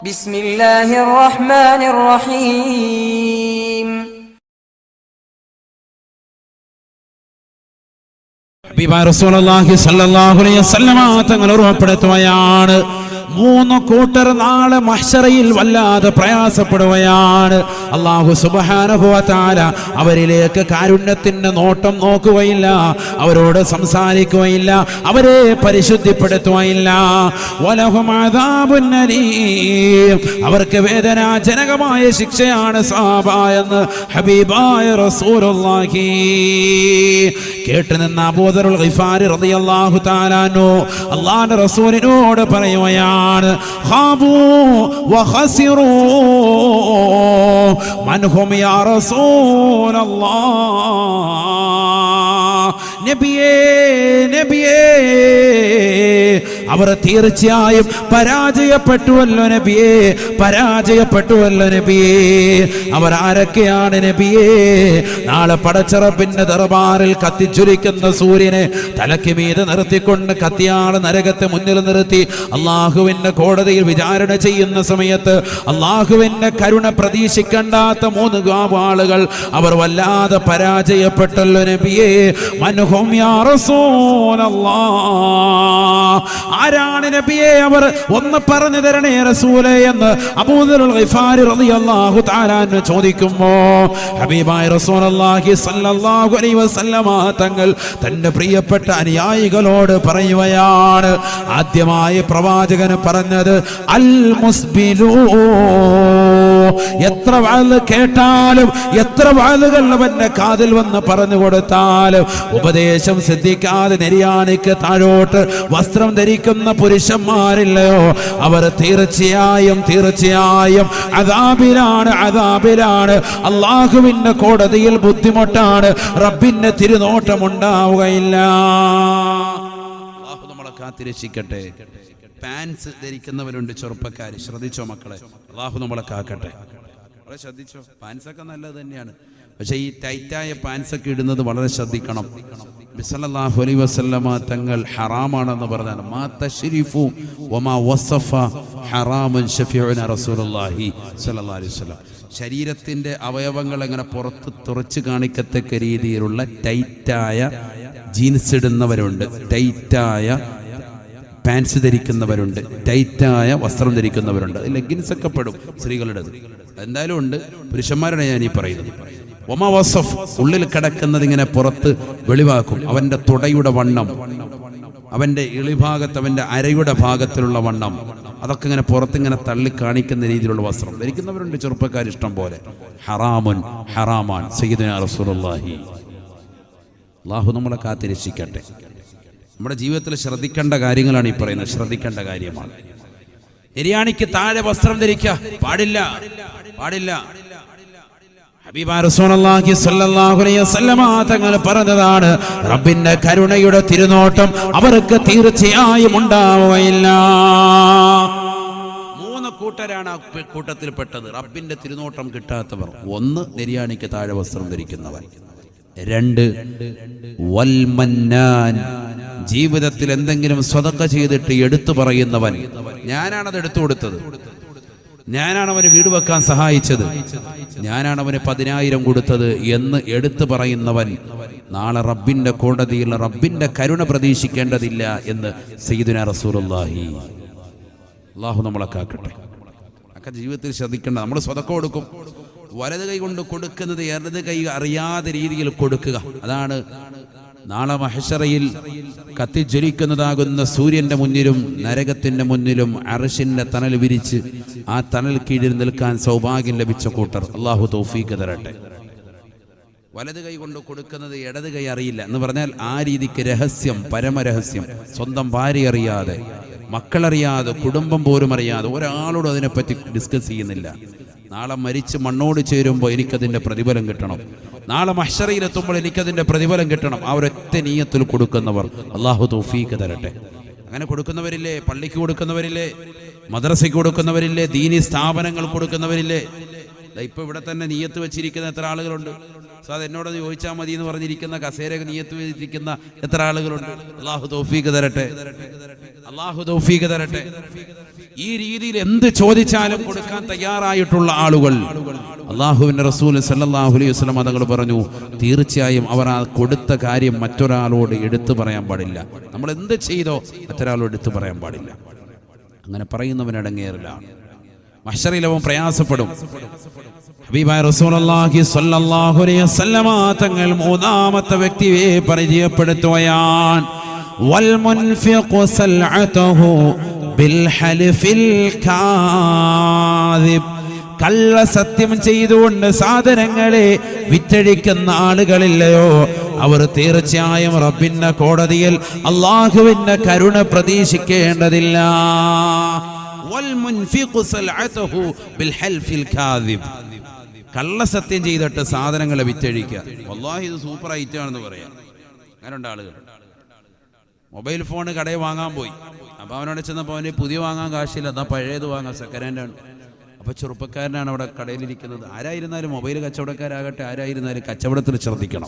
ബിസ്മില്ലാഹിർ റഹ്മാനിർ റഹീം ഹബീബ റസൂലുള്ളാഹി സ്വല്ലല്ലാഹു അലൈഹി വസല്ലമ തങ്ങൾ ഓർമ്മപ്പെടുത്തുകയാണ് മൂന്ന് കൂട്ടർ നാളെ മഹ്ശറയിൽ വല്ലാതെ പ്രയാസപ്പെടുകയാണ്. അള്ളാഹു സുബ്ഹാനഹു വ അവരിലേക്ക് കാരുണ്യത്തിന്റെ നോട്ടം നോക്കുകയില്ല അവരോട് സംസാരിക്കുകയില്ല അവരെ പരിശുദ്ധിപ്പെടുത്തുകയില്ല. അവർക്ക് വേദനാജനകമായ ശിക്ഷയാണ് സാബ എന്ന് ഹബീബായ റസൂലുള്ളാഹി. കേട്ട് നിന്ന അബൂദറുൽ ഗിഫാരി റളിയല്ലാഹു തആലാനോ അല്ലാഹുവിന്റെ റസൂലിനോട് പറയുകയാണ് വഖസിറു. മൻഹും യാ റസൂലല്ലാഹ് നബിയേ നബിയേ. അവർ തീർച്ചയായും പരാജയപ്പെട്ടുവല്ലോ നബിയേ പരാജയപ്പെട്ടുവല്ലോ നബിയേ. അവർ ആരൊക്കെയാണ് നബിയേ? നാളെ പടച്ചറപ്പിന്റെ ദർബാറിൽ കത്തിച്ചുരിക്കുന്ന സൂര്യനെ തലയ്ക്ക് മീതെ നിർത്തിക്കൊണ്ട് കത്തിയാൾ നരകത്തെ മുന്നിൽ നിർത്തി അള്ളാഹുവിന്റെ കോടതിയിൽ വിചാരണ ചെയ്യുന്ന സമയത്ത് അള്ളാഹുവിന്റെ കരുണ പ്രതീക്ഷിക്കണ്ടാത്ത മൂന്ന് ആളുകൾ അവർ വല്ലാതെ പരാജയപ്പെട്ടല്ലോ നബിയേ. മനുഹോം ആരാണ് നബിയെ അവർ ഒന്ന് പറഞ്ഞു തരണേ റസൂലെ എന്ന് അബൂദുൽ റളിയല്ലാഹു അൻഹു ഹബീബായ റസൂലുള്ളാഹി അലൈഹി വസല്ലമ തങ്ങൾ തന്റെ പ്രിയപ്പെട്ട അനുയായികളോട് പറയുകയാണ്. ആദ്യമായി പ്രവാചകന് പറഞ്ഞത് അൽ മുസ്ബിലൂ എത്ര വാൽ കേട്ടാലും എത്ര വാലുകൾ അവന്റെ കാതിൽ വന്ന് പറഞ്ഞു കൊടുത്താലും ഉപദേശം ശ്രദ്ധിക്കാതെ നെരിയാണിക്ക് താഴോട്ട് വസ്ത്രം ധരിക്കുന്ന പുരുഷന്മാരില്ലയോ? അവർ തീർച്ചയായും തീർച്ചയായും അതാബിലാണ് അതാബിലാണ് അള്ളാഹുവിന്റെ കോടതിയിൽ ബുദ്ധിമുട്ടാണ്. റബ്ബിന്റെ തിരുനോട്ടം ഉണ്ടാവുകയില്ല അള്ളാഹു നമ്മളെ കാത്തിരക്ഷിക്കട്ടെ. പാൻസ് ധരിക്കുന്നവരുണ്ട് ചെറുപ്പക്കാർ ശ്രദ്ധിച്ചോ മക്കളെ? അള്ളാഹു നമ്മളെ കാക്കട്ടെ. ശ്രദ്ധിച്ചോ? പാൻസ് ഒക്കെ നല്ലത് തന്നെയാണ്. പക്ഷെ ഈ ടൈറ്റായ പാൻസൊക്കെ ഇടുന്നത് വളരെ ശ്രദ്ധിക്കണം. ബിസലല്ലാഹു അലൈഹി വസല്ലമ തങ്ങൾ ഹറാമാണെന്ന് പറഞ്ഞാൽ മാ തശ്രീഫു വമാ വസഫ ഹറാമൻ ഷഫീഉന റസൂലുള്ളാഹി സ്വല്ലല്ലാഹു അലൈഹി വസല്ലം. ശരീരത്തിന്റെ അവയവങ്ങൾ എങ്ങനെ പുറത്ത് തുറച്ച് കാണിക്കത്തക്ക രീതിയിലുള്ള ടൈറ്റായ ജീൻസ് ഇടുന്നവരുണ്ട് ടൈറ്റായ പാൻസ് ധരിക്കുന്നവരുണ്ട് ടൈറ്റായ വസ്ത്രം ധരിക്കുന്നവരുണ്ട്. ലെഗിൻസ് ഒക്കെ പെടും സ്ത്രീകളുടേത്. എന്തായാലും ഉണ്ട്. പുരുഷന്മാരുടെ ഞാൻ ഈ പറയുന്നത്. ഒമ ഉള്ളിൽ കിടക്കുന്നത് ഇങ്ങനെ പുറത്ത് വെളിവാക്കും. അവന്റെ തുടയുടെ വണ്ണം അവന്റെ ഇളിഭാഗത്ത് അവന്റെ അരയുടെ ഭാഗത്തിലുള്ള വണ്ണം. അതൊക്കെ ഇങ്ങനെ പുറത്തിങ്ങനെ തള്ളി കാണിക്കുന്ന രീതിയിലുള്ള വസ്ത്രം. ധരിക്കുന്നവരുണ്ട് ചെറുപ്പക്കാർ ഇഷ്ടം പോലെ. ഹറാമുൻ ഹറാമാൻ. സയ്യിദുന റസൂലുള്ളാഹി. അള്ളാഹു നമ്മളെ കാത്തിരക്ഷിക്കട്ടെ. നമ്മുടെ ജീവിതത്തിൽ ശ്രദ്ധിക്കേണ്ട കാര്യങ്ങളാണ് ഈ പറയുന്നത്. ശ്രദ്ധിക്കേണ്ട കാര്യമാണ്. എരിയാണിക്ക് താഴെ വസ്ത്രം ധരിക്കുക പാടില്ല. പാടില്ല ഹബീബാ റസൂലുള്ളാഹി സ്വല്ലല്ലാഹു അലൈഹി വസല്ലമ തങ്ങൾ പറഞ്ഞതാണ് റബ്ബിന്റെ കരുണയുടെ തിരുനോട്ടം അവർക്ക് തീർച്ചയായും ഉണ്ടാവുകയില്ല. മൂന്ന് കൂട്ടരാണ് ആ പെട്ടത് കൂട്ടത്തിൽപ്പെട്ടത്. റബ്ബിന്റെ തിരുനോട്ടം കിട്ടാത്തവർ. ഒന്ന് നിര്യാണിക്ക് താഴെ വസ്ത്രം ധരിക്കുന്നവർ രണ്ട് ജീവിതത്തിൽ എന്തെങ്കിലും സ്വതക്ക ചെയ്തിട്ട് എടുത്തു പറയുന്നവൻ. ഞാനാണത് എടുത്തു കൊടുത്തത്. ഞാനാണ് അവന് വീട് വെക്കാൻ സഹായിച്ചത്. ഞാനാണ് അവന് പതിനായിരം കൊടുത്തത് എന്ന് എടുത്തു പറയുന്നവൻ നാളെ റബ്ബിന്റെ കോടതിയിൽ റബ്ബിന്റെ കരുണ പ്രതീക്ഷിക്കേണ്ടതില്ല എന്ന് സയ്യിദുന റസൂലുള്ളാഹി. അള്ളാഹു നമ്മളെ കാക്കട്ടെ. ഒക്കെ ജീവിതത്തിൽ ശ്രദ്ധിക്കേണ്ട നമ്മൾ സ്വതക്കം കൊടുക്കും. വലത് കൈ കൊണ്ട് കൊടുക്കുന്നത് ഇടത് കൈ അറിയാത്ത രീതിയിൽ കൊടുക്കുക. അതാണ് നാളെ മഹഷറയിൽ കത്തിജ്വലിക്കുന്നതാകുന്ന സൂര്യന്റെ മുന്നിലും നരകത്തിന്റെ മുന്നിലും അറഷിന്റെ തണൽ വിരിച്ച് ആ തണൽ കീഴിൽ നിൽക്കാൻ സൗഭാഗ്യം ലഭിച്ച കൂട്ടർ. അള്ളാഹു തൗഫീക്ക് തരട്ടെ. വലത് കൈ കൊണ്ട് കൊടുക്കുന്നത് ഇടത് കൈ അറിയില്ല. എന്ന് പറഞ്ഞാൽ ആ രീതിക്ക് രഹസ്യം പരമരഹസ്യം. സ്വന്തം ഭാര്യ അറിയാതെ മക്കളറിയാതെ കുടുംബം പോലും അറിയാതെ ഒരാളോടും അതിനെപ്പറ്റി ഡിസ്കസ് ചെയ്യുന്നില്ല. നാളെ മരിച്ച് മണ്ണോട് ചേരുമ്പോൾ എനിക്കതിന്റെ പ്രതിഫലം കിട്ടണം. നാളെ മഷറയിലെത്തുമ്പോൾ എനിക്കതിന്റെ പ്രതിഫലം കിട്ടണം. ആ ഒരൊറ്റ നീയത്തിൽ കൊടുക്കുന്നവർ അള്ളാഹു തൗഫീക്ക് തരട്ടെ. അങ്ങനെ കൊടുക്കുന്നവരില്ലേ? പള്ളിക്ക് കൊടുക്കുന്നവരില്ലേ? മദ്രസയ്ക്ക് കൊടുക്കുന്നവരില്ലേ ദീനി സ്ഥാപനങ്ങൾ കൊടുക്കുന്നവരില്ലേ? ഇപ്പൊ ഇവിടെ തന്നെ നീയത്ത് വെച്ചിരിക്കുന്ന എത്ര ആളുകളുണ്ട്? സോ അത് എന്നോട് ചോദിച്ചാൽ മതി എന്ന് പറഞ്ഞിരിക്കുന്ന കസേര നീയത്ത് വെച്ചിരിക്കുന്ന എത്ര ആളുകളുണ്ട്? അള്ളാഹു തൗഫീഖ് തരട്ടെ. അള്ളാഹു തൗഫീഖ് തരട്ടെ. ഈ രീതിയിൽ എന്ത് ചോദിച്ചാലും കൊടുക്കാൻ തയ്യാറായിട്ടുള്ള ആളുകൾ. അള്ളാഹുവിന്റെ റസൂൽ സല്ലല്ലാഹു അലൈഹി വസല്ലം അതങ്ങൾ പറഞ്ഞു തീർച്ചയായും അവർ ആ കൊടുത്ത കാര്യം മറ്റൊരാളോട് എടുത്തു പറയാൻ പാടില്ല. നമ്മൾ എന്ത് ചെയ്തോ മറ്റൊരാളോട് എടുത്തു പറയാൻ പാടില്ല. അങ്ങനെ പറയുന്നവനടങ്ങേറിലാണ് മഷറിലവും പ്രയാസപ്പെടും. ഹബീബായ റസൂലുള്ളാഹി സ്വല്ലല്ലാഹു അലൈഹി വസല്ലമ തങ്ങൾ മൂന്നാമത്തെ വ്യക്തിയെ പരിചയപ്പെടുത്തുകയാണ്. വൽ മുൻഫിഖു സൽഅതഹു ബിൽ ഹൽഫിൽ കാദിബ്. കള്ള സത്യം ചെയ്തുകൊണ്ട് സാധനങ്ങളെ വിറ്റഴിക്കുന്ന ആളുകളില്ലയോ? അവർ തീർച്ചയായും റബ്ബിന്റെ കോടതിയിൽ അള്ളാഹുവിന്റെ കരുണ പ്രതീക്ഷിക്കേണ്ടതില്ല. കള്ളസത്യം ചെയ്തിട്ട് സാധനങ്ങളെ വിറ്റഴിക്കുക. വല്ലാഹി ഇത് സൂപ്പർ ഐറ്റം ആണെന്ന് പറയാം അങ്ങനെയുണ്ട് ആളുകൾ. മൊബൈൽ ഫോൺ കടയിൽ വാങ്ങാൻ പോയി. അപ്പോൾ അവനോട് ചെന്നപ്പോൾ അവന് പുതിയ വാങ്ങാൻ കാശില്ല. എന്നാ പഴയത് വാങ്ങാം സെക്കൻഡ് ഹാൻഡ് ആണ്. അപ്പോൾ ചെറുപ്പക്കാരനാണ് അവിടെ കടയിലിരിക്കുന്നത്. ആരായിരുന്നാലും മൊബൈൽ കച്ചവടക്കാരാകട്ടെ ആരായിരുന്നാലും കച്ചവടത്തിൽ ശ്രദ്ധിക്കണം.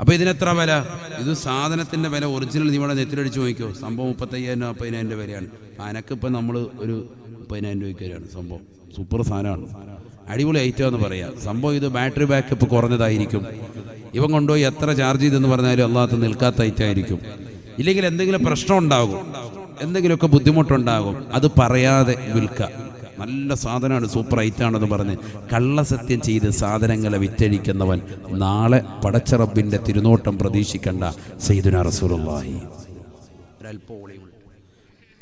അപ്പോൾ ഇതിനെത്ര വില? ഇത് സാധനത്തിന്റെ വില ഒറിജിനൽ നീ ഇവിടെ നെറ്റിലടിച്ച് നോക്കിയോ സംഭവം മുപ്പത്തയ്യായിരം അപ്പതിനായിരം രൂപ വിലയാണ് അനക്കിപ്പോൾ നമ്മൾ ഒരു മുപ്പതിനായിരം രൂപയ്ക്ക് വരെയാണ് സംഭവം. സൂപ്പർ സാധനമാണ്. അടിപൊളി ഐറ്റം എന്ന് പറയാം. സംഭവം ഇത് ബാറ്ററി ബാക്കപ്പ് കുറഞ്ഞതായിരിക്കും. ഇവൻ കൊണ്ടുപോയി എത്ര ചാർജ് ചെയ്തെന്ന് പറഞ്ഞാലും അല്ലാത്ത നിൽക്കാത്ത ഐറ്റം ആയിരിക്കും. ഇല്ലെങ്കിൽ എന്തെങ്കിലും പ്രശ്നം ഉണ്ടാകും. എന്തെങ്കിലുമൊക്കെ ബുദ്ധിമുട്ടുണ്ടാകും. അത് പറയാതെ വിൽക്കുക. നല്ല സാധനമാണ് സൂപ്പർ ഐറ്റാണെന്ന് പറഞ്ഞ് കള്ളസത്യം ചെയ്ത് സാധനങ്ങളെ വിറ്റഴിക്കുന്നവൻ നാളെ പടച്ചറബിന്റെ തിരുനോട്ടം പ്രതീക്ഷിക്കേണ്ട സെയ്ദുന റസൂലുള്ളാഹി.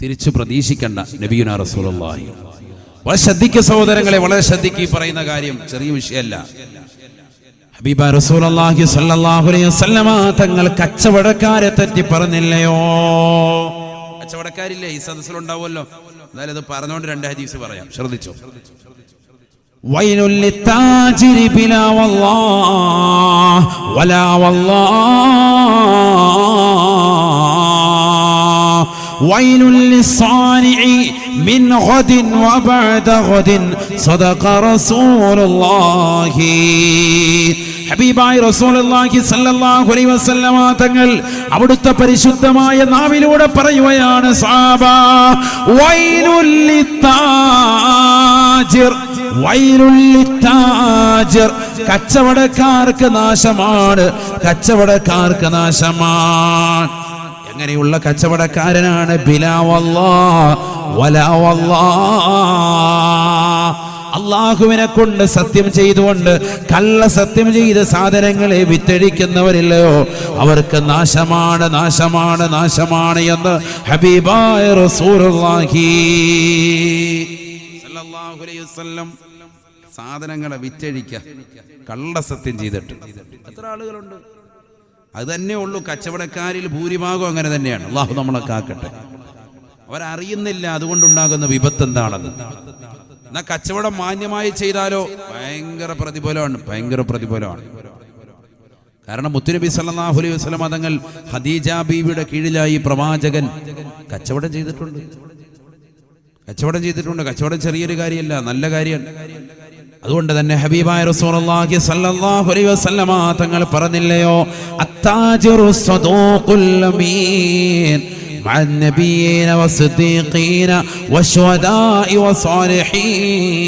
തിരിച്ചു പ്രതീക്ഷിക്കേണ്ട നബിയുന റസൂലുള്ളാഹി. വളരെ ശ്രദ്ധിക്കുക സഹോദരങ്ങളെ വളരെ ശ്രദ്ധിക്കുക പറയുന്ന കാര്യം ചെറിയ വിഷയമല്ല. ഹബീബ അലൈഹി വസല്ലമ തങ്ങൾ കച്ചവടക്കാരെ തെറ്റി പറഞ്ഞില്ലയോ? കച്ചവടക്കാരില്ലേ? ഈ സദസ്സിലുണ്ടാവുമല്ലോ. എന്തായാലും ഇത് പറഞ്ഞുകൊണ്ട് രണ്ട് ഹദീസ് പറയാം ശ്രദ്ധിച്ചോ ويل للتاجر بلا والله ولا والله ويل للصانع من غد وبعد غد صدق رسول الله ഹബീബായി റസൂലുള്ളാഹി സ്വല്ലല്ലാഹു അലൈഹി വസല്ലമ തങ്ങൾ അവിടുത്തെ പരിശുദ്ധമായ നാവിലൂടെ പറയുകയാണ് സാബ വൈലുൽ ലിത്താജിർ വൈലുൽ ലിത്താജിർ കച്ചവടക്കാർക്ക് നാശമാണ് കച്ചവടക്കാർക്ക് നാശമാണ് എങ്ങനെയുള്ള കച്ചവടക്കാരനാണ്. അള്ളാഹുവിനെ കൊണ്ട് സത്യം ചെയ്തുകൊണ്ട് കള്ള സത്യം ചെയ്ത് സാധനങ്ങളെ വിറ്റഴിക്കുന്നവരില്ലയോ? അവർക്ക് നാശമാണ് നാശമാണ് നാശമാണ് എന്ന് ഹബീബായ റസൂലുള്ളാഹി. അലൈഹി വസല്ലം സാധനങ്ങളെ വിറ്റഴിക്ക കള്ള സത്യം ചെയ്തിട്ട്. എത്ര ആളുകളുണ്ട്? അത് തന്നെ ഉള്ളൂ. കച്ചവടക്കാരിൽ ഭൂരിഭാഗം അങ്ങനെ തന്നെയാണ്. അള്ളാഹു നമ്മളെ കാക്കട്ടെ. അവരറിയുന്നില്ല അതുകൊണ്ടുണ്ടാകുന്ന വിപത്ത് എന്താണെന്ന് എന്നാ കച്ചവടം മാന്യമായി ചെയ്താലോ? ഭയങ്കര പ്രതിഫലമാണ്. ഭയങ്കര പ്രതിഫലമാണ്. കാരണം മുത്തുനബി സല്ലാഹു അലൈഹി വസ്ലം തങ്ങൾ ഹദീജ ബീവിയുടെ കീഴിലായി പ്രവാചകൻ കച്ചവടം ചെയ്തിട്ടുണ്ട്. കച്ചവടം ചെയ്തിട്ടുണ്ട്. കച്ചവടം ചെറിയൊരു കാര്യമല്ല നല്ല കാര്യമാണ്. അതുകൊണ്ട് തന്നെ ഹബീബായ റസൂലുള്ളാഹി സ്വല്ലല്ലാഹു അലൈഹി വസല്ലമ തങ്ങൾ പറഞ്ഞില്ലയോ അത്താജിറു സ്വദൂഖുൽ അമീൻ مع النبيين والصديقين والشهداء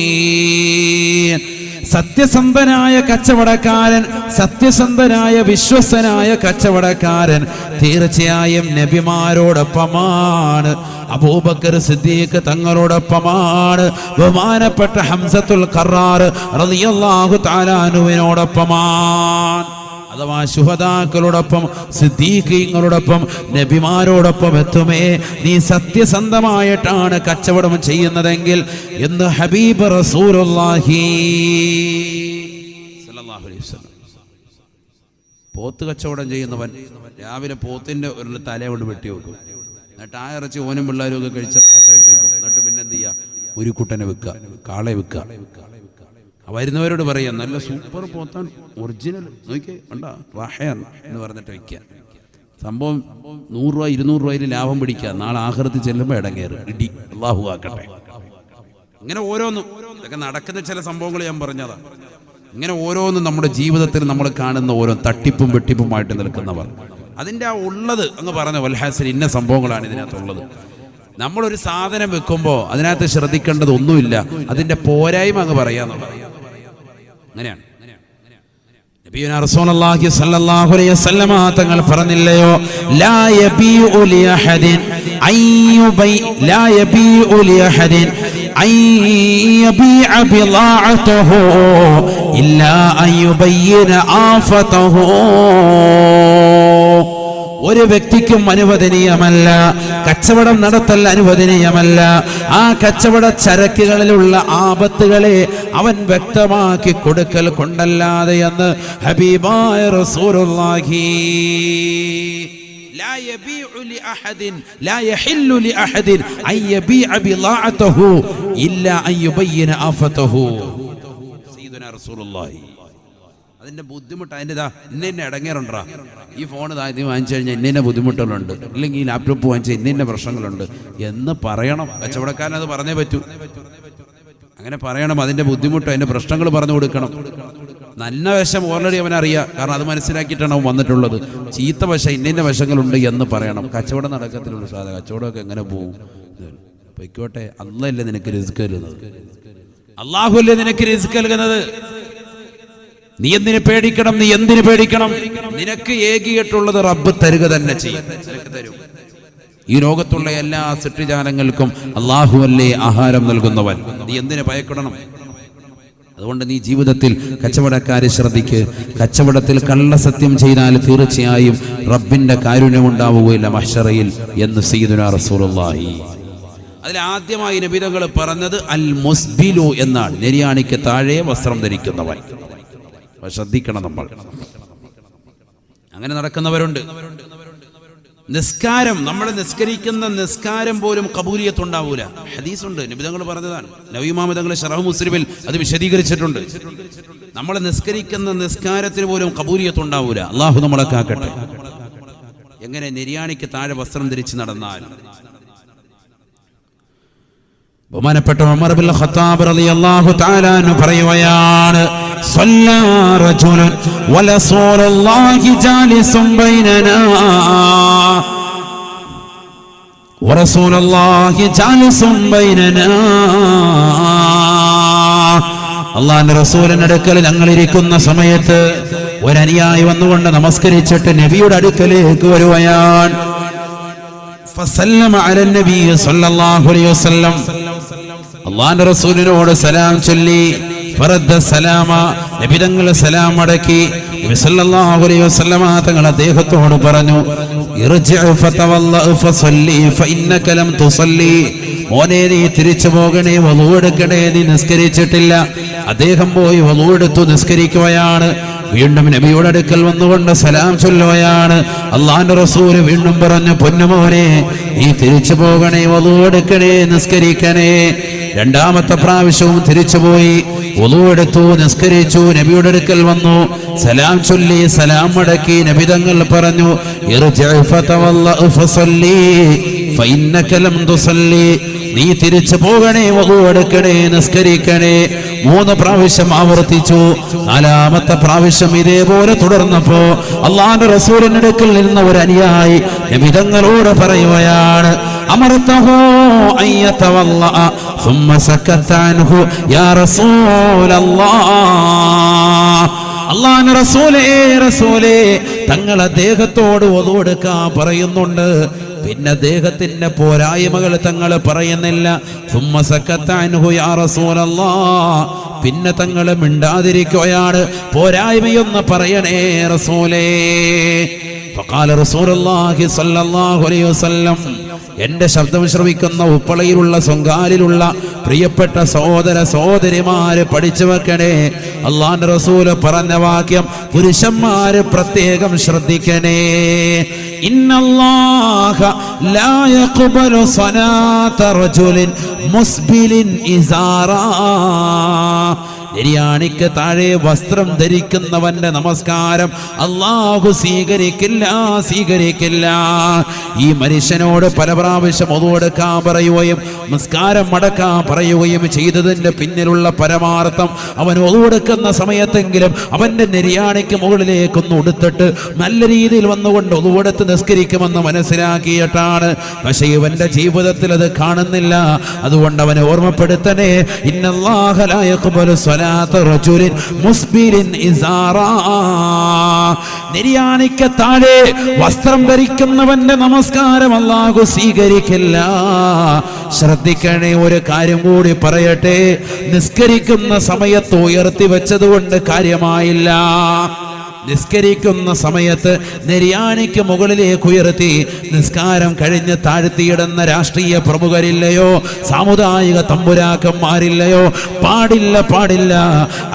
والصالحين സത്യസന്ധനായ കച്ചവടക്കാരൻ സത്യസന്ധനായ വിശ്വസനായ കച്ചവടക്കാരൻ തീർച്ചയായും നബിമാരോടൊപ്പമാണ് അബൂബക്കർ സിദ്ദീഖ് തങ്ങളോടൊപ്പമാണ്. ബഹുമാനപ്പെട്ട ഹംസത്തുൽ ഖറാർ റളിയല്ലാഹു താലാനുവിനോടൊപ്പമാണ് അഥവാ ശുഹദാക്കളോടൊപ്പം സിദ്ദീഖീങ്ങളോടൊപ്പം നബിമാരോടൊപ്പം എത്തുമേ. നീ സത്യസന്ധമായിട്ടാണ് കച്ചവടം ചെയ്യുന്നതെങ്കിൽ എന്ന് ഹബീബ് റസൂലുള്ളാഹി. പോത്ത് കച്ചവടം ചെയ്യുന്നവൻ രാവിലെ പോത്തിന്റെ ഒരു തല കൊണ്ട് വെട്ടി വെക്കും എന്നിട്ട് ആ ഇറച്ചി ഓനും പിള്ളേരും ഒക്കെ കഴിച്ച് റാഹത്തായിട്ട് വെക്കും എന്നിട്ട് പിന്നെ എന്ത് ചെയ്യുക ഒരു കുട്ടനെ വെക്കുക കാളെ വെക്കുക വരുന്നവരോട് പറയാം നല്ല സൂപ്പർ പോത്താൻ ഒറിജിനൽ നോക്കിയേ എന്ന് പറഞ്ഞിട്ട് വെക്ക സംഭവം നൂറ് രൂപ ഇരുന്നൂറ് രൂപയിൽ ലാഭം പിടിക്കുക നാളെ ആഹൃത്തി ചെല്ലുമ്പോൾ ഇടങ്ങേറ്. ഇടി അള്ളാഹു ആക്കട്ടെ. ഇങ്ങനെ ഓരോന്നും ഇതൊക്കെ നടക്കുന്ന ചില സംഭവങ്ങൾ ഞാൻ പറഞ്ഞതാ. ഇങ്ങനെ ഓരോന്നും നമ്മുടെ ജീവിതത്തിൽ നമ്മൾ കാണുന്ന ഓരോ തട്ടിപ്പും വെട്ടിപ്പുമായിട്ട് നിൽക്കുന്നവർ. അതിന്റെ ആ ഉള്ളത് അങ്ങ് പറഞ്ഞ വൽഹാസിൽ ഇന്ന സംഭവങ്ങളാണ് ഇതിനകത്തുള്ളത്. നമ്മളൊരു സാധനം വെക്കുമ്പോൾ അതിനകത്ത് ശ്രദ്ധിക്കേണ്ടത് ഒന്നുമില്ല. അതിന്റെ പോരായ്മ അങ്ങ് പറയാന്നുള്ളത് അങ്ങനെയാണ്. തങ്ങൾ പറഞ്ഞില്ലയോ? ഇല്ലാ ഒരു വ്യക്തിക്കും അനുവദനീയമല്ല കച്ചവടം നടത്തൽ അനുവദനീയമല്ല ആ കച്ചവട ചരക്കുകളിലുള്ള ആപത്തുകളെ അവൻ വ്യക്തമാക്കി കൊടുക്കൽ കൊണ്ടല്ലാതെ എന്ന് ഹബീബായ റസൂലുള്ളാഹി لا يبيع لأحد لا يحل لأحد أن يبيع بضاعته إلا أن يبين آفته سيدنا رسول الله അതിന്റെ ബുദ്ധിമുട്ട് അതിന്റെ ഇതാ ഇന്ന ഇടങ്ങേറുണ്ടാ ഈ ഫോൺ ഇതാ ഇത് വാങ്ങിച്ചു കഴിഞ്ഞാൽ ഇന്ന ബുദ്ധിമുട്ടുകളുണ്ട്. അല്ലെങ്കിൽ ഈ ലാപ്ടോപ്പ് വാങ്ങിച്ചാൽ ഇന്ന പ്രശ്നങ്ങളുണ്ട്. എന്ന് പറയണം. കച്ചവടക്കാരൻ അത് പറഞ്ഞേ പറ്റൂ. അങ്ങനെ പറയണം. അതിന്റെ ബുദ്ധിമുട്ട് അതിന്റെ പ്രശ്നങ്ങൾ പറഞ്ഞു കൊടുക്കണം. നല്ല വശം ഓൾറെഡി അവൻ അറിയാം. കാരണം അത് മനസ്സിലാക്കിയിട്ടാണ് അവൻ വന്നിട്ടുള്ളത്. ചീത്ത വശം ഇന്ന വശങ്ങളുണ്ട് എന്ന് പറയണം. കച്ചവടം നടക്കത്തിലുള്ള സാധനം. കച്ചവടമൊക്കെ എങ്ങനെ പോകും പൊയ്ക്കോട്ടെ. അല്ലല്ലേ നിനക്ക് റിസ്ക് അള്ളാഹു അല്ലേ നിനക്ക് റിസ്ക് നൽകുന്നത്? നീ എന്തിനു പേടിക്കണം? നീ എന്തിനു പേടിക്കണം? നിനക്ക് ഏകിയിട്ടുള്ളത് റബ്ബ് തരുക തന്നെ ചെയ്യും. തരും ഈ ലോകത്തുള്ള എല്ലാ സൃഷ്ടിജാലങ്ങൾക്കും അള്ളാഹു അല്ലേ ആഹാരം നൽകുന്നവൻ. നീ എന്തിനു ഭയക്കണം അതുകൊണ്ട് നീ ജീവിതത്തിൽ കച്ചവടക്കാരെ ശ്രദ്ധിക്ക്. കച്ചവടത്തിൽ കള്ളസത്യം ചെയ്താൽ തീർച്ചയായും റബ്ബിന്റെ കാരുണ്യം ഉണ്ടാവുകയില്ല മഹ്ഷറയിൽ എന്ന് സയ്യിദുനാ റസൂലുള്ളാഹി. അതിൽ ആദ്യമായി നബിതങ്ങൾ പറഞ്ഞത് അൽ മുസ്ബിലു എന്നാണ്. നെരിയാണിക്ക് താഴെ വസ്ത്രം ധരിക്കുന്നവൻ. ശ്രദ്ധിക്കണം നമ്മൾ. അങ്ങനെ നടക്കുന്നവരുണ്ട്. നിസ്കാരം നമ്മൾ നിസ്കരിക്കുന്ന നിസ്കാരം പോലും കബൂലിയത്തുണ്ടാവൂല. ഹദീസുണ്ട്. നിബിതങ്ങൾ പറഞ്ഞതാണ്. നവീമാമിതങ്ങൾ ഷറഹ് മുസ്ലിമിൽ അത് വിശദീകരിച്ചിട്ടുണ്ട്. നമ്മൾ നിസ്കരിക്കുന്ന നിസ്കാരത്തിന് പോലും കബൂലിയത്തുണ്ടാവൂല. അള്ളാഹു നമ്മളെ കാക്കട്ടെ. എങ്ങനെ നിര്യാണിക്ക് താഴെ വസ്ത്രം ധരിച്ച് നടന്നാൽ? ബഹുമാനപ്പെട്ട ഉമർ ബിൻ ഖത്താബ് റളിയല്ലാഹു തആല പറയുകയാണ് صلى رجل ورسول الله جالس بيننا ورسول الله جالس بيننا അള്ളാന്റെ റസൂലിന്റെ അടുക്കൽ ഞങ്ങൾ ഇരിക്കുന്ന സമയത്ത് ഒരനുയായി വന്നുകൊണ്ട് നമസ്കരിച്ചിട്ട് നബിയുടെ അടുക്കലേക്ക് വരുവയാൻ فسلم على النبي صلى الله عليه وسلم അള്ളാന്റെ റസൂലിനോട് സലാം ചൊല്ലി ഫറദ്ദ സലാമ നബി തങ്ങൾ സലാം അടക്കി തങ്ങൾ അദ്ദേഹത്തോട് പറഞ്ഞു മോനെ നീ തിരിച്ചു പോകണേ വധു എടുക്കണേ നീ നിസ്കരിച്ചിട്ടില്ല. അദ്ദേഹം പോയി വധു എടുത്തു നിസ്കരിക്കുകയാണ്. വീണ്ടും നബിയുടെ അടുക്കൽ വന്നുകൊണ്ട് സലാം ചൊല്ലുകയാണ്. അള്ളാന്റെ റസൂൽ വീണ്ടും പറഞ്ഞു പൊന്നുമോനെ നീ തിരിച്ചു പോകണേ വധു എടുക്കണേ നിസ്കരിക്കണേ. രണ്ടാമത്തെ പ്രാവശ്യവും തിരിച്ചുപോയി എടുത്തു നിസ്കരിച്ചു നബിയുടെ അടുക്കൽ വന്നു. സലാം ചൊല്ലി സലാം മടക്കി നബി തങ്ങൾ പറഞ്ഞു "ഇർജിഅ ഫതവല്ലഅ ഫസല്ലി ഫഇന്നക ലം നീ തിരിച്ചു പോകണേ വകു എടുക്കണേ നിസ്കരിക്കണേ. മൂന്ന് പ്രാവശ്യം ആവർത്തിച്ചു. നാലാമത്തെ പ്രാവശ്യം ഇതേപോലെ തുടർന്നപ്പോ അള്ളാന്റെ റസൂലിനടുക്കിൽ നിന്ന ഒരു അനുയായി നബിതങ്ങളോട് പറയുകയാണ് അമർത്തഹോ അയ്യത്തവല്ല ثم سكت عنه يا رسول الله അള്ളാഹ് റസൂലേ റസൂലേ തങ്ങൾ അദ്ദേഹത്തോട് ഒതുകൊടുക്കാൻ പറയുന്നുണ്ട് പിന്നെ അദ്ദേഹത്തിന്റെ പോരായ്മകൾ തങ്ങൾ പറയുന്നില്ല സുമ്മ സക്കത്താൻഹു യാ റസൂലല്ലാ പിന്നെ തങ്ങൾ മിണ്ടാതിരിക്കുകയാണ് പോരായ്മയൊന്ന് പറയണേ റസൂലേ فقال رسول الله صلى الله عليه وسلم എന്റെ ശബ്ദം ശ്രവിക്കുന്ന ഉപ്പളയിലുള്ള സ്വങ്കാലിലുള്ള പ്രിയപ്പെട്ട സഹോദര സഹോദരിമാര് പഠിച്ചു വെക്കണേ. അള്ളാന്റെ റസൂൽ പറഞ്ഞ വാക്യം പുരുഷന്മാര് പ്രത്യേകം ശ്രദ്ധിക്കണേ. ഇന്നല്ലാഹ സ്വലാത്ത റജുലിൻ മുസ്ബിലിൻ ഇസാറാ. നിര്യാണിക്ക് താഴെ വസ്ത്രം ധരിക്കുന്നവന്റെ നമസ്കാരം അള്ളാഹു സ്വീകരിക്കില്ല സ്വീകരിക്കില്ല. ഈ മനുഷ്യനോട് പല പ്രാവശ്യം ഒതുവെടുക്കാൻ പറയുകയും നമസ്കാരം മടക്കാൻ പറയുകയും ചെയ്തതിന്റെ പിന്നിലുള്ള പരമാർത്ഥം അവൻ ഒതുവെടുക്കുന്ന സമയത്തെങ്കിലും അവന്റെ നിര്യാണിക്ക് മുകളിലേക്കൊന്ന് ഉടുത്തിട്ട് നല്ല രീതിയിൽ വന്നുകൊണ്ട് ഒതുവെടുത്ത് നിസ്കരിക്കുമെന്ന് മനസ്സിലാക്കിയിട്ടാണ്. പക്ഷേ ഇവന്റെ ജീവിതത്തിൽ അത് കാണുന്നില്ല. അതുകൊണ്ട് അവനെ ഓർമ്മപ്പെടുത്തണേ ഇന്നല്ലാഹലായ ലാ യഖ്ബലു സ്വലാത്ത റജുലിൻ മുസ്ബിലിൻ ഇസാറാ. നിര്യാണിക്ക് താഴെ വസ്ത്രം ധരിക്കുന്നവന്റെ നമസ്കാരം അല്ലാഹു സ്വീകരിക്കില്ല. ശ്രദ്ധിക്കണേ ഒരു കാര്യം കൂടി പറയട്ടെ. നിസ്കരിക്കുന്ന സമയത്ത് ഉയർത്തി വെച്ചത് കൊണ്ട് കാര്യമായില്ല. നിസ്കരിക്കുന്ന സമയത്ത് നിര്യാണിക്ക് മുകളിലേക്ക് ഉയർത്തി നിസ്കാരം കഴിഞ്ഞ് താഴ്ത്തിയിടുന്ന രാഷ്ട്രീയ പ്രമുഖരില്ലയോ സാമുദായിക തമ്പുരാക്കന്മാരില്ലയോ പാടില്ല പാടില്ല.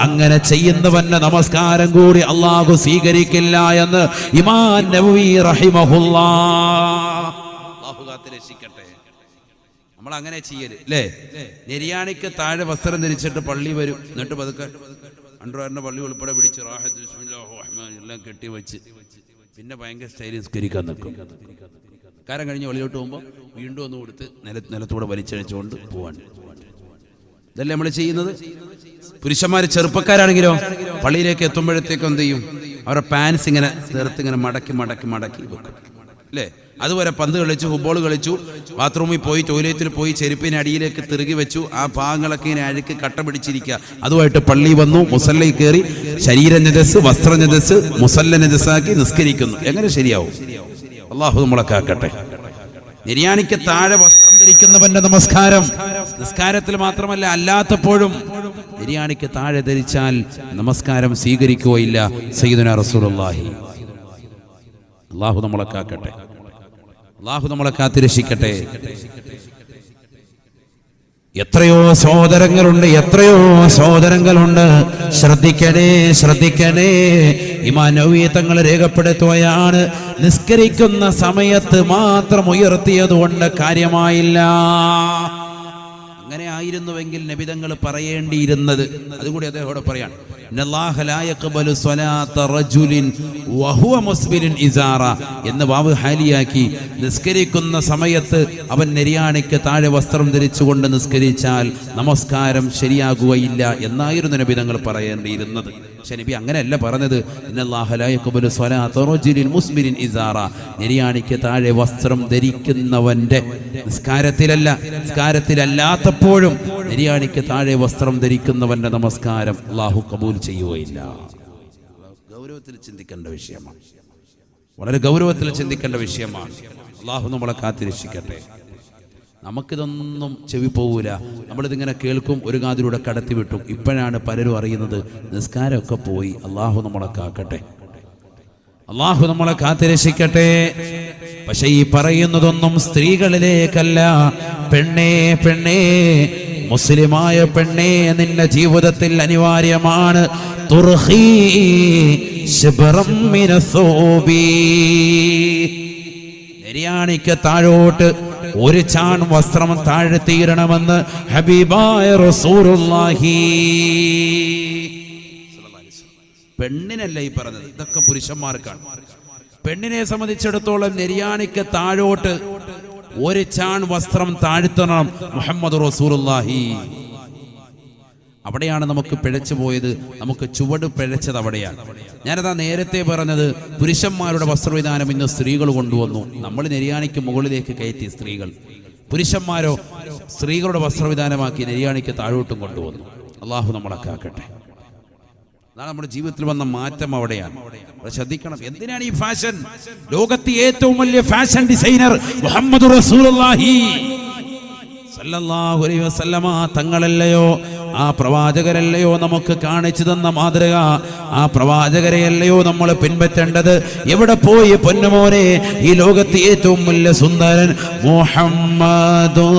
അങ്ങനെ ചെയ്യുന്നവന്റെ നമസ്കാരം കൂടി അള്ളാഹു സ്വീകരിക്കില്ല എന്ന് ഇമാൻ നബി രക്ഷിക്കട്ടെ നമ്മൾ അങ്ങനെ ചെയ്യൽ അല്ലേ നിര്യാണിക്ക് താഴെ വസ്ത്രം ധരിച്ചിട്ട് പള്ളി വരും. എന്നിട്ട് പതുക്കെ അണ്ടർവയറിന്റെ പള്ളി ഉൾപ്പെടെ പിടിച്ച് റാഹത്ത് എല്ലാം കെട്ടി വെച്ച് പിന്നെ ഭയങ്കര സ്റ്റൈലിൽ സ്കരിക്കാൻ നിൽക്കും. കാരം കഴിഞ്ഞ് വെളിയോട്ട് പോകുമ്പോൾ വീണ്ടും ഒന്ന് കൊടുത്ത് നില നിലത്തൂടെ വലിച്ചഴിച്ചുകൊണ്ട് പോവാൻ ഇതല്ലേ നമ്മൾ ചെയ്യുന്നത്? പുരുഷന്മാർ ചെറുപ്പക്കാരാണെങ്കിലോ പള്ളിയിലേക്ക് എത്തുമ്പോഴത്തേക്കും എന്ത് ചെയ്യും? അവരുടെ പാൻസ് ഇങ്ങനെ നേരത്ത് ഇങ്ങനെ മടക്കി മടക്കി മടക്കി വെക്കും. അല്ലേ? അതുവരെ പന്ത് കളിച്ചു ഫുട്ബോൾ കളിച്ചു ബാത്റൂമിൽ പോയി ടോയ്ലറ്റിൽ പോയി ചെരുപ്പിന് അടിയിലേക്ക് തിരുകി വെച്ചു. ആ ഭാഗങ്ങളൊക്കെ ഇങ്ങനെ അഴുക്ക് കട്ട പിടിച്ചിരിക്കുക. അതുമായിട്ട് പള്ളി വന്നു മുസല്ലയിൽ കയറി ശരീര നജസ് വസ്ത്ര മുസല്ല നജസാക്കി നിസ്കരിക്കുന്നു. എങ്ങനെ ശരിയാവും? അള്ളാഹു നമ്മളെ കാക്കട്ടെ. നിര്യാണിക്ക് താഴെ വസ്ത്രം ധരിക്കുന്നവന്റെ നമസ്കാരം. നിസ്കാരത്തിൽ മാത്രമല്ല അല്ലാത്തപ്പോഴും നിര്യാണിക്ക് താഴെ ധരിച്ചാൽ നമസ്കാരം സ്വീകരിക്കുകയില്ല. സയ്യിദുന റസൂലുള്ളാഹി. അള്ളാഹു നമ്മളൊക്കെ കാക്കട്ടെ. അള്ളാഹു നമ്മളെ കാത്തിരക്ഷിക്കട്ടെ. എത്രയോ സഹോദരങ്ങളുണ്ട് എത്രയോ സഹോദരങ്ങളുണ്ട്. ശ്രദ്ധിക്കണേ ശ്രദ്ധിക്കണേ. ഇമാനവീ തങ്ങൾ രേഖപ്പെടുത്തുകയാണ് നിസ്കരിക്കുന്ന സമയത്ത് മാത്രം ഉയർത്തിയത് കൊണ്ട് കാര്യമായില്ല. അങ്ങനെ ആയിരുന്നുവെങ്കിൽ നബിതങ്ങൾ പറയേണ്ടിയിരുന്നത്. അതുകൂടി അദ്ദേഹം പറയാൻ ഇന്നല്ലാഹ എന്ന് വാവ് ഹാലിയാക്കി നിസ്കരിക്കുന്ന സമയത്ത് അവൻ നെരിയാണിക്ക് താഴെ വസ്ത്രം ധരിച്ചുകൊണ്ട് നിസ്കരിച്ചാൽ നമസ്കാരം ശരിയാകുകയില്ല എന്നായിരുന്നു നബി തങ്ങൾ പറയേണ്ടിയിരുന്നത്. പക്ഷെ നബി അങ്ങനെയല്ല പറഞ്ഞത്. മുസ്ബിലിൻ ഇസാറ. നെരിയാണിക്ക് താഴെ വസ്ത്രം ധരിക്കുന്നവന്റെ നിസ്കാരത്തിലല്ല നിസ്കാരത്തിലല്ലാത്തപ്പോഴും നിര്യാണിക്ക് താഴെ വസ്ത്രം ധരിക്കുന്നവന്റെ നമസ്കാരം അള്ളാഹു കബൂൽ ചെയ്യുകയില്ല. ഗൗരവത്തിൽ ചിന്തിക്കേണ്ട വിഷയമാണ്. വളരെ ഗൗരവത്തിൽ ചിന്തിക്കേണ്ട വിഷയമാണ്. അള്ളാഹു നമ്മളെ കാത്തിരക്ഷിക്കട്ടെ. നമുക്കിതൊന്നും ചെവി പോവൂല. നമ്മളിതിങ്ങനെ കേൾക്കും ഒരു കാതിലൂടെ കടത്തി വിട്ടും. ഇപ്പോഴാണ് പലരും അറിയുന്നത് നിസ്കാരമൊക്കെ പോയി അള്ളാഹു നമ്മളെ കാക്കട്ടെ. അള്ളാഹു നമ്മളെ കാത്തിരക്ഷിക്കട്ടെ. പക്ഷെ ഈ പറയുന്നതൊന്നും സ്ത്രീകളിലേക്കല്ല. പെണ്ണേ പെണ്ണേ മുസ്ലിമായ പെണ്ണേ നിന്റെ ജീവിതത്തിൽ അനിവാര്യമാണ്. നിര്യാണിക്ക് താഴോട്ട് ഒരു ചാൺ വസ്ത്രം താഴെ തീരണമെന്ന് ഹബീബായ റസൂറുല്ലാഹി പെണ്ണിനല്ല ഈ പറഞ്ഞത്? ഇതൊക്കെ പുരുഷന്മാർക്കാണ്. പെണ്ണിനെ സംബന്ധിച്ചിടത്തോളം നെരിയാണിക്ക് താഴോട്ട് ഒരു ചാൺ വസ്ത്രം താഴ്ത്തണം മുഹമ്മദ് റസൂലുള്ളാഹി. അവിടെയാണ് നമുക്ക് പിഴച്ചു പോയത്. നമുക്ക് ചുവട് പിഴച്ചത് അവിടെയാണ്. ഞാനതാ നേരത്തെ പറഞ്ഞത് പുരുഷന്മാരുടെ വസ്ത്രവിധാനം ഇന്ന് സ്ത്രീകൾ കൊണ്ടുവന്നു. നമ്മൾ നെരിയാണിക്ക് മുകളിലേക്ക് കയറ്റി സ്ത്രീകൾ. പുരുഷന്മാരോ സ്ത്രീകളുടെ വസ്ത്രവിധാനമാക്കി നെരിയാണിക്ക് താഴോട്ടും കൊണ്ടുവന്നു. അള്ളാഹു നമ്മളെ കാക്കട്ടെ. അതാണ് നമ്മുടെ ജീവിതത്തിൽ വന്ന മാറ്റം അവിടെയാണ്. അവിടെ ശ്രദ്ധിക്കണം. എന്തിനാണ് ഈ ഫാഷൻ ലോകത്തെ ഏറ്റവും വലിയ ഫാഷൻ ഡിസൈനർ മുഹമ്മദ് റസൂലുള്ളാഹി സല്ലല്ലാഹുലൈ വസല്ലമ തങ്ങളല്ലയോ ആ പ്രവാചകരല്ലയോ നമുക്ക് കാണിച്ചു തന്ന മാതൃക ആ പ്രവാചകരെയല്ലയോ നമ്മൾ പിൻപറ്റേണ്ടത്? എവിടെ പോയി പൊന്നുമോനെ? ഈ ലോകത്തെ ഏറ്റവും വലിയ സുന്ദരൻ മുഹമ്മദോ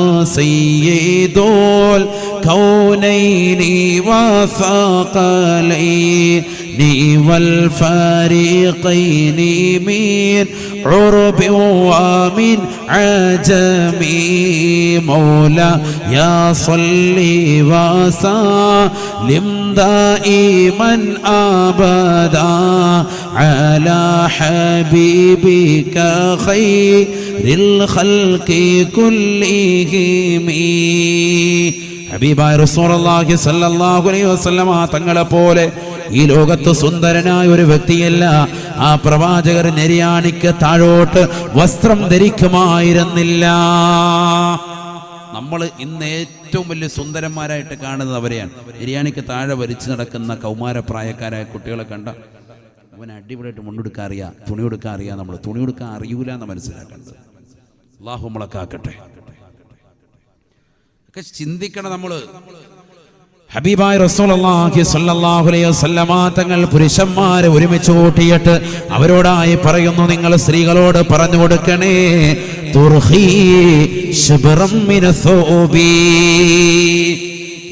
عرب ومن عجم مولا يا صلي وسلم دائما ابدا على حبيبك خير الخلق كلهم ഹബീബായ റസൂലുള്ളാഹി സ്വല്ലല്ലാഹു അലൈഹി വസല്ലമ തങ്ങളെ പോലെ ഈ ലോകത്ത് സുന്ദരനായ ഒരു വ്യക്തിയല്ല. ആ പ്രവാചകർ നെരിയാണിക്ക് താഴോട്ട് വസ്ത്രം ധരിക്കുമായിരുന്നില്ല. നമ്മൾ ഇന്ന് ഏറ്റവും വലിയ സുന്ദരന്മാരായിട്ട് കാണുന്നത് അവരെയാണ്. ബിരിയാണിക്ക് താഴെ വലിച്ചു നടക്കുന്ന കൗമാര കൗമാരപ്രായക്കാരായ കുട്ടികളെ കണ്ട അവൻ അടിപൊളിയായിട്ട് മുണ്ടെടുക്കാൻ അറിയാം തുണി കൊടുക്കാൻ അറിയാം നമ്മൾ തുണി കൊടുക്കാൻ അറിയൂല എന്ന് മനസ്സിലാക്കേണ്ടത്. അള്ളാഹു നമ്മളെ കാക്കട്ടെ. ഒക്കെ ചിന്തിക്കണം നമ്മൾ. ഹബീബായ അലൈഹി വസല്ലമ തങ്ങൾ പുരുഷന്മാരെ ഒരുമിച്ച് കൂട്ടിയിട്ട് അവരോടായി പറയുന്നു നിങ്ങൾ സ്ത്രീകളോട് പറഞ്ഞു കൊടുക്കണേ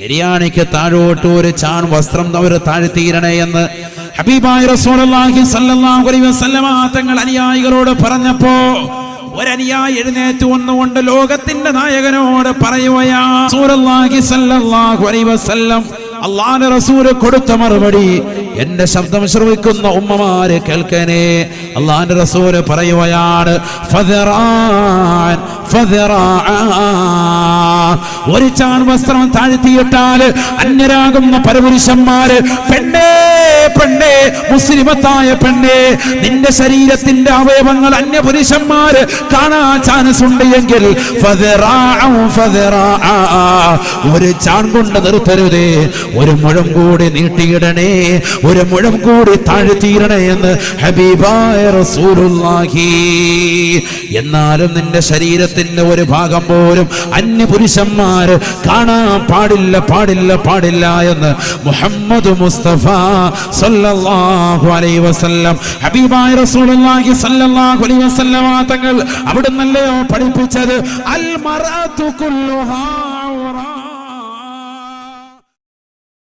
ബിരിയാണിക്ക് താഴോട്ട് ഒരു ചാൺ വസ്ത്രം അവർ താഴ്ത്തിയിരണേ എന്ന് ഹബീബായ അലൈഹി വസല്ലമ തങ്ങൾ അനുയായികളോട് പറഞ്ഞപ്പോ ഒരനിയായി എഴുന്നേറ്റ് വന്നുകൊണ്ട് ലോകത്തിന്റെ നായകനോട് പറയുകയാ അള്ളാഹുവിന്റെ റസൂൽ കൊടുത്ത മറുപടി എന്റെ ശബ്ദം ശ്രവിക്കുന്ന ഉമ്മമാര് കേൾക്കനേ അള്ളാന്റെ റസൂൽ പറയുകയാണ്. ഒരു ചാൺ വസ്ത്രം താഴ്ത്തിയിട്ടാൽ അന്യരാകുന്ന പരപുരുഷന്മാര് പെണ്ണേ പെണ്ണേ മുസ്ലിമത്തായ പെണ്ണേ നിന്റെ ശരീരത്തിന്റെ അവയവങ്ങൾ അന്യപുരുഷന്മാര് കാണാൻ ചാൻസ് ഉണ്ട് എങ്കിൽ ഒരു ചാൺ കൊണ്ട് നിർത്തരുതേ ഒരു മുഴം കൂടി നീട്ടിയിടണേ ഒരു മുഴം കൂടി താഴ്ത്തിയിടണേ എന്ന് ഹബീബായ റസൂലുള്ളാഹി. എന്നാലും നിന്റെ ശരീരത്തിന്റെ ഒരു ഭാഗം പോലും അന്യ പുരുഷന്മാര് കാണാൻ പാടില്ല പാടില്ല പാടില്ല എന്ന് മുഹമ്മദ് മുസ്തഫ സല്ലല്ലാഹു അലൈഹി വസല്ലം. ഹബീബായ റസൂലുള്ളാഹി സല്ലല്ലാഹു അലൈഹി തങ്ങൾ അവിടുന്നല്ലയോ പഠിപ്പിച്ചത്? അൽ മറഅതു കുല്ലുഹാ.